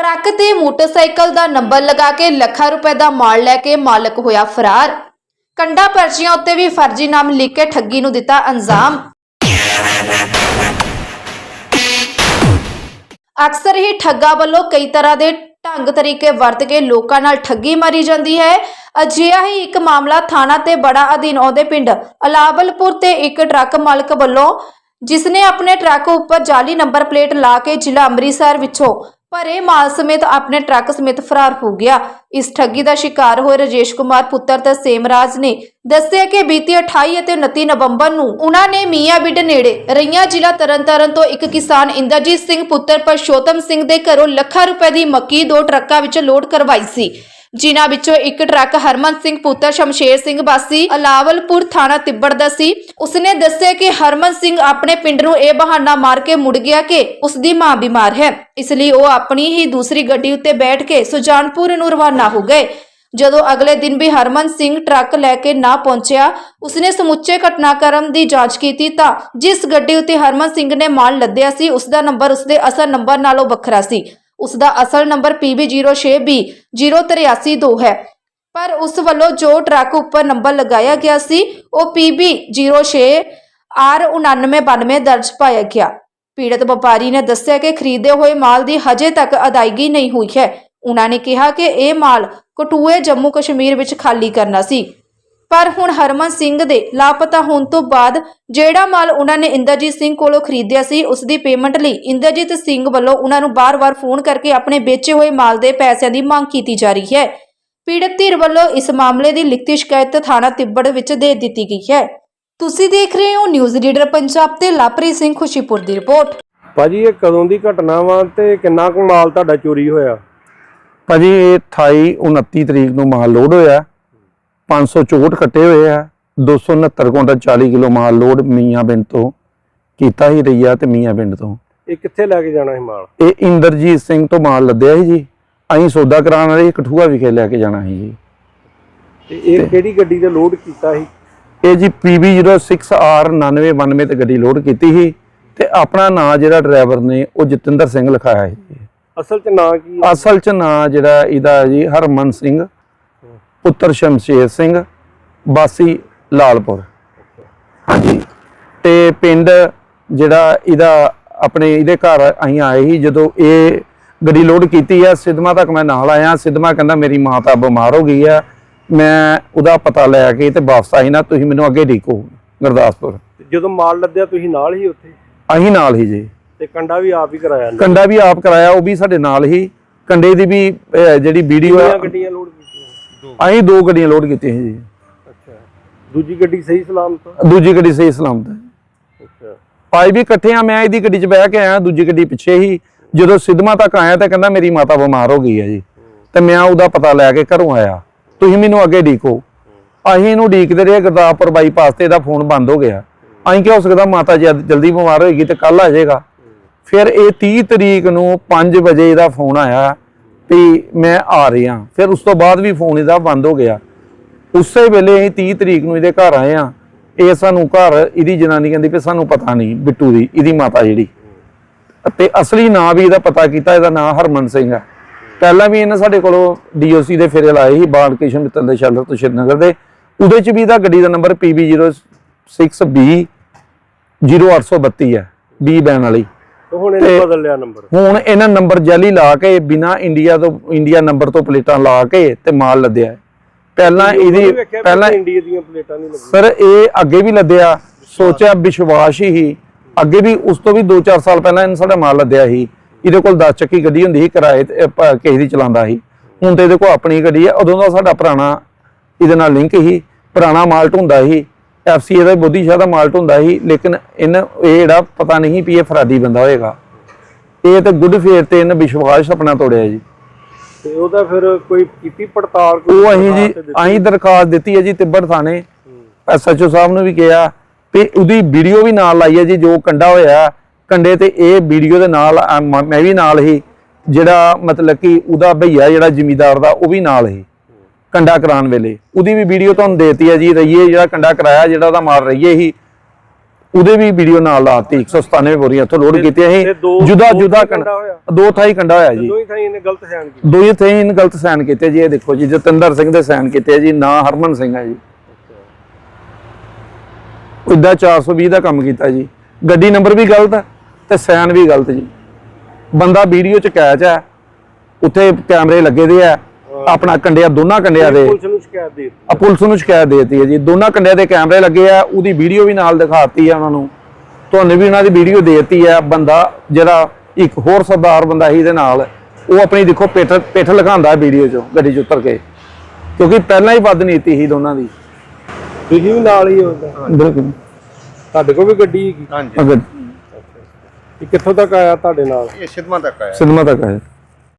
Truck ਤੇ motorcycle ਦਾ number ਲਗਾ ਕੇ ਲੱਖਾਂ ਰੁਪਏ ਦਾ ਮਾਲ ਲੈ ਕੇ ਮਾਲਕ ਹੋਇਆ ਫਰਾਰ। ਕੰਡਾ ਪਰਚੀਆਂ ਉੱਤੇ ਵੀ ਫਰਜ਼ੀ ਨਾਮ ਲਿਖ ਕੇ ਠੱਗੀ ਨੂੰ ਦਿੱਤਾ ਅੰਜਾਮ। ਅਕਸਰ ਹੀ ਠੱਗਾ ਵੱਲੋਂ ਕਈ ਤਰ੍ਹਾਂ ਦੇ ਢੰਗ ਤਰੀਕੇ ਵਰਤ ਕੇ ਲੋਕਾਂ ਨਾਲ ਠੱਗੀ ਮਾਰੀ ਜਾਂਦੀ ਹੈ। ਅਜਿਹਾ ਹੀ ਇੱਕ ਮਾਮਲਾ ਥਾਣਾ ਤੇ ਬੜਾ ਅਧੀਨ ਆਉਂਦੇ ਪਿੰਡ ਅਲਾਵਲਪੁਰ ਤੇ ਇੱਕ ਟਰੱਕ ਮਾਲਕ ਵੱਲੋਂ, ਜਿਸਨੇ ਆਪਣੇ ਟਰੱਕ ਉੱਪਰ ਜਾਲੀ ਨੰਬਰ ਪਲੇਟ ਲਾ ਕੇ ਜ਼ਿਲ੍ਹਾ ਅੰਮ੍ਰਿਤਸਰ ਵਿੱਚੋਂ ਭਰੇ ਮਾਲ ਸਮੇਤ ਆਪਣੇ ਟਰੱਕ ਸਮੇਤ ਫਰਾਰ ਹੋ ਗਿਆ। ਇਸ ਠੱਗੀ ਦਾ ਸ਼ਿਕਾਰ ਹੋਏ ਰਜੇਸ਼ ਕੁਮਾਰ ਪੁੱਤਰ ਤਰਸੇਮ ਰਾਜ ਨੇ ਦੱਸਿਆ ਕਿ ਬੀਤੀ 28 ਅਤੇ 29 ਨਵੰਬਰ ਨੂੰ ਉਹਨਾਂ ਨੇ ਮੀਆਂ ਬਿੱਡ ਨੇੜੇ ਰਈਆ ਜ਼ਿਲ੍ਹਾ ਤਰਨਤਾਰਨ ਤੋਂ ਇੱਕ ਕਿਸਾਨ ਇੰਦਰਜੀਤ ਸਿੰਘ ਪੁੱਤਰ ਪਰਸ਼ੋਤਮ ਸਿੰਘ ਦੇ ਘਰੋਂ ਲੱਖਾਂ ਰੁਪਏ ਦੀ ਮੱਕੀ ਦੋ ਟਰੱਕਾਂ ਵਿੱਚ ਲੋਡ ਕਰਵਾਈ ਸੀ। ਜਿਨ੍ਹਾਂ ਵਿੱਚੋਂ ਇੱਕ ਟਰੱਕ ਹਰਮਨ ਸਿੰਘ, ਪੁੱਤਰ ਸ਼ਮਸ਼ੇਰ ਸਿੰਘ ਬਾਸੀ ਅਲਾਵਲਪੁਰ ਥਾਣਾ ਤਿੱਬੜ ਦਾ ਸੀ। ਉਸਨੇ ਦੱਸਿਆ ਕਿ ਹਰਮਨ ਸਿੰਘ ਆਪਣੇ ਪਿੰਡ ਨੂੰ ਇਹ ਬਹਾਨਾ ਮਾਰ ਕੇ ਮੁੜ ਗਿਆ ਕਿ ਉਸ ਦੀ ਮਾਂ ਬਿਮਾਰ ਹੈ। ਇਸ ਲਈ ਉਹ ਆਪਣੀ ਹੀ ਦੂਸਰੀ ਗੱਡੀ ਉੱਤੇ ਬੈਠ ਕੇ ਸੁਜਾਨਪੁਰ ਨੂੰ ਰਵਾਨਾ ਹੋ ਗਏ। ਜਦੋਂ ਅਗਲੇ ਦਿਨ ਵੀ ਹਰਮਨ ਸਿੰਘ ਟਰੱਕ ਲੈ ਕੇ ਨਾ ਪਹੁੰਚਿਆ, ਉਸਨੇ ਸਮੁੱਚੇ ਘਟਨਾਕ੍ਰਮ ਦੀ ਜਾਂਚ ਕੀਤੀ ਤਾਂ ਜਿਸ ਗੱਡੀ ਉੱਤੇ ਹਰਮਨ ਸਿੰਘ ਨੇ ਮਾਲ ਲੱਦਿਆ ਸੀ ਉਸ ਦਾ ਨੰਬਰ, ਉਸਦੇ ਅਸਲ ਨੰਬਰ ਨਾਲੋਂ ਵੱਖਰਾ ਸੀ। ਉਸ ਦਾ ਅਸਲ ਨੰਬਰ PB06B 08382 ਹੈ। ਪਰ ਉਸ ਵੱਲੋਂ ਜੋ ਟਰੱਕ ਉੱਪਰ ਨੰਬਰ ਲਗਾਇਆ ਗਿਆ ਸੀ, ਉਹ PB06 R9992 ਦਰਜ ਪਾਇਆ ਗਿਆ। ਪੀੜਤ ਵਪਾਰੀ ਨੇ ਦੱਸਿਆ ਕਿ ਖਰੀਦੇ ਹੋਏ ਮਾਲ ਦੀ ਹਜੇ ਤੱਕ ਅਦਾਇਗੀ ਨਹੀਂ ਹੋਈ ਹੈ। ਉਹਨਾਂ ਨੇ ਕਿਹਾ ਕਿ ਇਹ ਮਾਲ ਕਟੂਏ ਜੰਮੂ ਕਸ਼ਮੀਰ ਵਿੱਚ ਖਾਲੀ ਕਰਨਾ ਸੀ। ਪਰ ਹੁਣ ਹਰਮਨ ਸਿੰਘ ਦੇ ਲਾਪਤਾ ਹੋਣ ਤੋਂ ਬਾਅਦ ਜਿਹੜਾ ਮਾਲ ਉਹਨਾਂ ਨੇ ਇੰਦਰਜੀਤ ਸਿੰਘ ਕੋਲੋਂ ਖਰੀਦਿਆ ਸੀ ਉਸ ਦੀ ਪੇਮੈਂਟ ਲਈ ਇੰਦਰਜੀਤ ਸਿੰਘ ਵੱਲੋਂ ਉਹਨਾਂ ਨੂੰ ਬਾਰ-ਬਾਰ ਫੋਨ ਕਰਕੇ ਆਪਣੇ ਵੇਚੇ ਹੋਏ ਮਾਲ ਦੇ ਪੈਸਿਆਂ ਦੀ ਮੰਗ ਕੀਤੀ ਜਾ ਰਹੀ ਹੈ। ਪੀੜਤ ਧਿਰ ਵੱਲੋਂ ਇਸ ਮਾਮਲੇ ਦੀ ਲਿਖਤੀ ਸ਼ਿਕਾਇਤ ਥਾਣਾ ਤਿੱਬੜ ਵਿੱਚ ਦੇ ਦਿੱਤੀ ਗਈ ਹੈ। ਤੁਸੀਂ ਦੇਖ ਰਹੇ ਹੋ ਨਿਊਜ਼ ਰੀਡਰ ਪੰਜਾਬ ਤੇ ਲਾਪਰੀ ਸਿੰਘ ਖੁਸ਼ੀਪੁਰ ਦੀ ਰਿਪੋਰਟ। ਭਾਜੀ ਇਹ ਕਦੋਂ ਦੀ ਘਟਨਾ ਵਾ ਤੇ ਕਿੰਨਾ ਕੁ ਮਾਲ ਤੁਹਾਡਾ ਚੋਰੀ ਹੋਇਆ? ਭਾਜੀ ਇਹ 28 29 ਤਰੀਕ ਨੂੰ ਮਾਲ ਲੋਡ ਹੋਇਆ। 564 ਕੱਟੇ ਹੋਏ ਆ 269 ਕੁਇੰਟਲ 40 ਕਿਲੋ ਮਾਲ ਲੋਡ ਮੀਆਂ ਪਿੰਡ ਤੋਂ ਕੀਤਾ ਹੀ ਰਈਆ ਤੇ ਮੀਆਂ ਪਿੰਡ ਤੋਂ। ਇਹ ਕਿੱਥੇ ਲੈ ਕੇ ਜਾਣਾ ਸੀ ਮਾਲ? ਇਹ ਇੰਦਰਜੀਤ ਸਿੰਘ ਤੋਂ ਮਾਲ ਲੱਦਿਆ ਸੀ ਜੀ। ਅਸੀਂ ਸੌਦਾ ਕਰਾਉਣ ਵਾਲੇ ਕਠੂਆ ਵਿਖੇ ਲੈ ਕੇ ਜਾਣਾ ਸੀ ਜੀ। ਤੇ ਇਹ ਕਿਹੜੀ ਗੱਡੀ ਤੇ ਲੋਡ ਕੀਤਾ ਸੀ? ਇਹ ਜੀ PB06R9992 ਤੇ ਗੱਡੀ ਲੋਡ ਕੀਤੀ ਸੀ ਤੇ ਆਪਣਾ ਨਾਂ ਜਿਹੜਾ ਡਰਾਈਵਰ ਨੇ ਉਹ ਜਤਿੰਦਰ ਸਿੰਘ ਲਿਖਾਇਆ ਸੀ। ਅਸਲ 'ਚ ਨਾਂ ਕੀ ਹੈ? ਅਸਲ ਚ ਨਾਂ ਜਿਹੜਾ ਇਹਦਾ ਜੀ ਹਰਮਨ ਸਿੰਘ ਪੁੱਤਰ ਸ਼ਮਸ਼ੇਰ ਸਿੰਘ ਬਾਸੀ ਲਾਲਪੁਰ। ਹਾਂਜੀ ਤੇ ਪਿੰਡ ਜਿਹੜਾ ਇਹਦਾ ਆਪਣੇ ਇਹਦੇ ਘਰ ਅਸੀਂ ਆਏ ਸੀ ਜਦੋਂ ਇਹ ਗੱਡੀ ਲੋਡ ਕੀਤੀ ਆ ਸਿਦਮਾ ਤੱਕ ਮੈਂ ਨਾਲ ਆਇਆ ਸਿਦਮਾ ਕਹਿੰਦਾ ਮੇਰੀ ਮਾਂ ਤਾਂ ਬਿਮਾਰ ਹੋ ਗਈ ਆ ਮੈਂ ਉਹਦਾ ਪਤਾ ਲੈ ਕੇ ਤੇ ਵਾਪਸ ਆਈ ਨਾ ਤੁਸੀਂ ਮੈਨੂੰ ਅੱਗੇ ਢੀਕੋ ਗੁਰਦਾਸਪੁਰ। ਜਦੋਂ ਮਾਲ ਲੱਦਿਆ ਤੁਸੀਂ ਨਾਲ ਹੀ ਉੱਥੇ? ਅਸੀਂ ਨਾਲ ਹੀ ਜੀ। ਤੇ ਕੰਡਾ ਵੀ ਆਪ ਹੀ ਕਰਾਇਆ? ਕੰਡਾ ਵੀ ਆਪ ਕਰਾਇਆ ਉਹ ਵੀ ਸਾਡੇ ਨਾਲ ਹੀ ਕੰਡੇ ਦੀ ਵੀ ਅਹ, ਜਿਹੜੀ ਵੀਡੀਓ ਆ ਕਿੰਨੀਆਂ ਗੱਡੀਆਂ ਲੋਡ ਅਸੀਂ ਦੋ ਗੱਡੀਆਂ ਲੋਡ ਕੀਤੀਆਂ ਸੀ ਜੀ। ਅੱਛਾ। ਦੂਜੀ ਗੱਡੀ ਸਹੀ ਸਲਾਮਤ ਦੂਜੀ ਗੱਡੀ ਸਹੀ ਸਲਾਮਤ ਹੈ ਅੱਛਾ। ਆਈ ਵੀ ਇਕੱਠੇ ਆ ਮੈਂ ਇਹਦੀ ਗੱਡੀ 'ਚ ਬਹਿ ਕੇ ਆਇਆ ਦੂਜੀ ਗੱਡੀ ਪਿੱਛੇ ਹੀ। ਜਦੋਂ ਸਿਦਮਾ ਤੱਕ ਆਇਆ ਤਾਂ ਕਹਿੰਦਾ ਮੇਰੀ ਮਾਤਾ ਬਿਮਾਰ ਹੋ ਗਈ ਹੈ ਜੀ। ਤੇ ਮੈਂ ਉਹਦਾ ਪਤਾ ਲੈ ਕੇ ਘਰੋਂ ਆਇਆ। ਤੁਸੀਂ ਮੈਨੂੰ ਅੱਗੇ ਢੀਕੋ ਅਸੀਂ ਇਹਨੂੰ ਢੀਕਦੇ ਰਹੇ ਗੁਰਦਾਸਪੁਰ ਬਾਈਪਾਸ ਤੇ ਇਹਦਾ ਫੋਨ ਬੰਦ ਹੋ ਗਿਆ। ਅਸੀਂ ਕਿਹਾ ਹੋ ਸਕਦਾ ਮਾਤਾ ਜੀ ਅੱਜ ਜਲਦੀ ਬਿਮਾਰ ਹੋਏਗੀ ਤੇ ਕੱਲ ਆ ਜਾਏਗਾ। ਫਿਰ ਇਹ 30 ਤਰੀਕ ਨੂੰ 5 ਵਜੇ ਇਹਦਾ ਫੋਨ ਆਇਆ। ਵੀ ਮੈਂ ਆ ਰਿਹਾ ਫਿਰ ਉਸ ਤੋਂ ਬਾਅਦ ਵੀ ਫੋਨ ਇਹਦਾ ਬੰਦ ਹੋ ਗਿਆ। ਉਸੇ ਵੇਲੇ ਅਸੀਂ 30 ਤਰੀਕ ਨੂੰ ਇਹਦੇ ਘਰ ਆਏ ਆ ਇਹ ਸਾਨੂੰ ਘਰ ਇਹਦੀ ਜਨਾਨੀ ਕਹਿੰਦੀ ਵੀ ਸਾਨੂੰ ਪਤਾ ਨਹੀਂ ਬਿੱਟੂ ਦੀ, ਇਹਦੀ ਮਾਤਾ ਜਿਹੜੀ। ਤੇ ਅਸਲੀ ਨਾਂ ਵੀ ਇਹਦਾ ਪਤਾ ਕੀਤਾ, ਇਹਦਾ ਨਾਂ ਹਰਮਨ ਸਿੰਘ ਹੈ ਪਹਿਲਾਂ ਵੀ ਇਹਨੇ ਸਾਡੇ ਕੋਲੋਂ ਡੀਓਸੀ ਦੇ ਫੇਰੇ ਲਾਏ ਸੀ, ਬਾਲ ਕ੍ਰਿਸ਼ਨ ਮਿੱਤਲ ਦੇ ਸ਼ੈਲਰ ਤੋਂ ਸ਼੍ਰੀਨਗਰ ਦੇ। ਉਹਦੇ ਚ ਵੀ ਇਹਦਾ ਗੱਡੀ ਦਾ ਨੰਬਰ PB06B 0832 ਹੈ, B ਬੈਨ ਵਾਲੀ। ਹੁਣ ਇਹਨੇ ਤੇ- ਬਦਲ ਲਿਆ ਨੰਬਰ। ਹੁਣ ਇਹਨਾਂ ਨੰਬਰ ਜਾਲੀ ਲਾ ਕੇ ਬਿਨਾ ਇੰਡੀਆ ਤੋਂ ਇੰਡੀਆ ਨੰਬਰ ਤੋਂ ਪਲੇਟਾਂ ਲਾ ਕੇ ਤੇ ਮਾਲ ਲੱਦਿਆ। ਪਹਿਲਾਂ ਇਹਦੀ ਪਹਿਲਾਂ ਇੰਡੀਆ ਦੀਆਂ ਪਲੇਟਾਂ ਨਹੀਂ ਲੱਗੀਆਂ। ਸਰ ਇਹ ਅੱਗੇ ਵੀ ਲੱਦਿਆ ਸੋਚਿਆ ਵਿਸ਼ਵਾਸ ਹੀ ਅੱਗੇ ਵੀ ਉਸ ਤੋਂ ਵੀ 2-4 ਸਾਲ ਪਹਿਲਾਂ ਇਹਨੇ ਸਾਡਾ ਮਾਲ ਲੱਦਿਆ ਸੀ। ਇਹਦੇ ਕੋਲ 10 ਚੱਕੀ ਗੱਡੀ ਹੁੰਦੀ ਸੀ ਕਿਰਾਏ ਤੇ ਕਿਸੇ ਦੀ ਚਲਾਉਂਦਾ ਸੀ। ਹੁਣ ਤੇ ਇਹਦੇ ਕੋਲ ਆਪਣੀ ਗੱਡੀ ਹੈ। ਉਦੋਂ ਦਾ ਸਾਡਾ ਪੁਰਾਣਾ ਇਹਦੇ ਨਾਲ ਲਿੰਕ ਸੀ। ਪੁਰਾਣਾ ਮਾਲ ਢੁੰਦਾ ਸੀ। ਐਫਸੀਏ ਦਾ ਬੁੱਧੀ ਸ਼ਾਹ ਦਾ ਮਾਲ ਢੁੰਦਾ ਸੀ ਲੇਕਿਨ ਇਹਨਾਂ ਇਹ ਜਿਹੜਾ ਪਤਾ ਨਹੀਂ ਵੀ ਇਹ ਫਰਾਡੀ ਬੰਦਾ ਹੋਏਗਾ। ਇਹ ਤੇ ਗੁੱਡ ਫੇਰ ਤੇ ਇਹਨੇ ਵਿਸ਼ਵਾਸ ਆਪਣਾ ਤੋੜਿਆ ਜੀ। ਤੇ ਉਹਦਾ ਫਿਰ ਕੋਈ ਕੀਤੀ ਪੜਤਾਲ ਉਹ ਅਸੀਂ ਜੀ? ਅਸੀਂ ਦਰਖਾਸਤ ਦਿੱਤੀ ਹੈ ਜੀ ਤਿੱਬੜ ਥਾਣੇ। ਐਸਐਚਓ ਸਾਹਿਬ ਨੂੰ ਵੀ ਕਿਹਾ ਤੇ ਉਹਦੀ ਵੀਡੀਓ ਵੀ ਨਾਲ ਲਾਈ ਹੈ ਜੀ ਜੋ ਕੰਡਾ ਹੋਇਆ ਕੰਡੇ ਤੇ ਇਹ ਵੀਡੀਓ ਦੇ ਨਾਲ ਮੈਂ ਵੀ ਨਾਲ ਹੀ ਜਿਹੜਾ ਮਤਲਬ ਕਿ ਉਹਦਾ ਭਈਆ ਜਿਹੜਾ ਜ਼ਿਮੀਦਾਰ ਦਾ ਉਹ ਵੀ ਨਾਲ ਹੀ ਕੰਡਾ ਕਰਾਉਣ ਵੇਲੇ। ਉਹਦੀ ਵੀ ਵੀਡੀਓ ਤੁਹਾਨੂੰ ਦੇਤੀ ਹੈ ਜੀ ਰਈਏ ਜਿਹੜਾ ਕੰਡਾ ਕਰਾਇਆ ਜਿਹੜਾ ਉਹਦਾ ਮਾਰ ਰਈਏ ਹੀ। ਉਹਦੇ ਵੀ ਵੀਡੀਓ ਨਾਲ ਲਾਤੀ 197 ਬੋਰੀਆਂ ਇੱਥੋਂ ਲੋਡ ਕੀਤੀਆਂ ਤੇ ਸੀ ਜੁਦਾ ਜੁਦਾ ਕੰਡਾ? ਦੋ ਥਾਈ ਕੰਡਾ ਹੋਇਆ ਜੀ। ਦੋਈ ਥਾਈ ਇਹਨੇ ਗਲਤ ਸਿਆਣ ਕੀਤੀ। ਦੋਈ ਥਾਈ ਇਹਨੇ ਗਲਤ ਸਾਈਨ ਕੀਤੇ ਜੀ ਇਹ ਦੇਖੋ ਜੀ ਜਤਿੰਦਰ ਸਿੰਘ ਦੇ ਸਾਈਨ ਕੀਤੇ ਜੀ ਨਾਂ ਹਰਮਨ ਸਿੰਘ ਹੈ ਜੀ। ਇਦਾਂ 420 ਦਾ ਕੰਮ ਕੀਤਾ ਜੀ। ਗੱਡੀ ਨੰਬਰ ਵੀ ਗਲਤ ਹੈ ਤੇ ਸਾਈਨ ਵੀ ਗਲਤ ਜੀ। ਬੰਦਾ ਵੀਡੀਓ ਚ ਕੈਚ ਹੈ ਉੱਥੇ ਕੈਮਰੇ ਲੱਗੇ ਦੇ ਆ ਆਪਣਾ ਕੰਡਿਆ ਦੋਨਾਂ ਕੰਡਿਆਂ ਦੇ। ਪੁਲਿਸ ਨੂੰ ਸ਼ਿਕਾਇਤ ਦੇ ਦਿੱਤੀ। ਆ ਪੁਲਿਸ ਨੂੰ ਸ਼ਿਕਾਇਤ ਦੇ ਦਿੱਤੀ ਹੈ ਜੀ। ਦੋਨਾਂ ਕੰਡਿਆਂ ਦੇ ਕੈਮਰੇ ਲੱਗੇ ਆ ਉਹਦੀ ਵੀਡੀਓ ਵੀ ਨਾਲ ਦਿਖਾਤੀ ਆ ਉਹਨਾਂ ਨੂੰ। ਤੁਹਾਨੂੰ ਵੀ ਉਹਨਾਂ ਦੀ ਵੀਡੀਓ ਦੇ ਦਿੱਤੀ ਆ ਬੰਦਾ ਜਿਹੜਾ ਇੱਕ ਹੋਰ ਸਰਦਾਰ ਬੰਦਾ ਸੀ ਇਹਦੇ ਨਾਲ ਉਹ ਆਪਣੀ ਦੇਖੋ ਪਿੱਠ ਪਿੱਠ ਲਗਾਉਂਦਾ ਵੀਡੀਓ 'ਚ ਗੱਡੀ 'ਚ ਉਤਰ ਕੇ। ਕਿਉਂਕਿ ਪਹਿਲਾਂ ਹੀ ਵੱਧ ਨੀਤੀ ਸੀ ਦੋਨਾਂ ਦੀ। ਤੁਸੀਂ ਵੀ ਨਾਲ ਹੀ ਹੁੰਦਾ ਬਿਲਕੁਲ। ਤੁਹਾਡੇ ਕੋਲ ਵੀ ਗੱਡੀ ਹੈਗੀ? ਹਾਂਜੀ। ਅਗਰ ਇਹ ਕਿੱਥੋਂ ਤੱਕ ਆਇਆ ਤੁਹਾਡੇ ਨਾਲ? ਇਹ ਸਿਦਮਾ ਤੱਕ ਆਇਆ। ਸਿਨੇਮਾ ਤੱਕ ਆਇਆ।